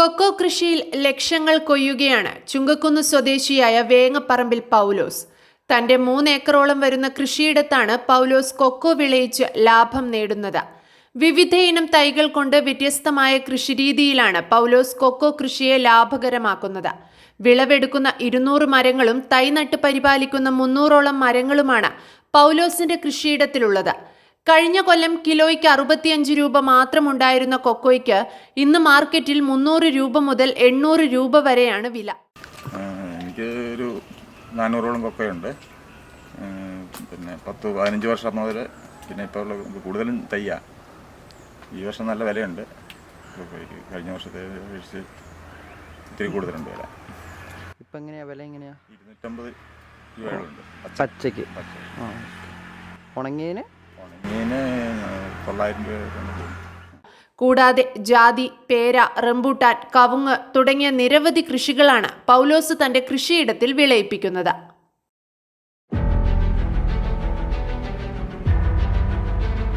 Cocoa കൃഷിയിൽ ലക്ഷങ്ങൾ കൊയ്യുകയാണ് ചുങ്കക്കുന്ന് സ്വദേശിയായ വേങ്ങപ്പറമ്പിൽ പൗലോസ്. തന്റെ മൂന്നേക്കറോളം വരുന്ന കൃഷിയിടത്താണ് പൗലോസ് കൊക്കോ വിളയിച്ച് ലാഭം നേടുന്നത്. വിവിധയിനം തൈകൾ കൊണ്ട് വ്യത്യസ്തമായ കൃഷിരീതിയിലാണ് പൗലോസ് കൊക്കോ കൃഷിയെ ലാഭകരമാക്കുന്നത്. വിളവെടുക്കുന്ന ഇരുന്നൂറ് മരങ്ങളും തൈ നട്ട് പരിപാലിക്കുന്ന മുന്നൂറോളം മരങ്ങളുമാണ് പൗലോസിന്റെ കൃഷിയിടത്തിലുള്ളത്. കഴിഞ്ഞ കൊല്ലം കിലോയ്ക്ക് അറുപത്തിയഞ്ച് രൂപ മാത്രമുണ്ടായിരുന്ന കൊക്കോയ്ക്ക് ഇന്ന് മാർക്കറ്റിൽ മുന്നൂറ് രൂപ മുതൽ എണ്ണൂറ് രൂപ വരെയാണ് വില. എനിക്ക് ഒരു നാനൂറോളം കൊക്കയുണ്ട്. പിന്നെ പത്ത് പതിനഞ്ച് വർഷം മുതൽ പിന്നെ ഇപ്പോൾ ഉള്ള കൂടുതലും തയ്യ. ഈ വർഷം നല്ല വിലയുണ്ട്. കൊക്കോയ്ക്ക് കഴിഞ്ഞ വർഷത്തെ അപേക്ഷിച്ച് ഇത്തിരി കൂടുതലുണ്ട് വില. ഇപ്പം എങ്ങനെയാ വില എങ്ങനെയാ? ഇരുന്നൂറ്റമ്പത് രൂപയുണ്ട് പച്ച പച്ചയ്ക്ക് ആ ഉണങ്ങിയതിന്? കൂടാതെ ജാതി പേര റംബൂട്ടാൻ കവുങ്ങ് തുടങ്ങിയ നിരവധി കൃഷികളാണ് പൗലോസ് തന്റെ കൃഷിയിടത്തിൽ വിളയിപ്പിക്കുന്നത്.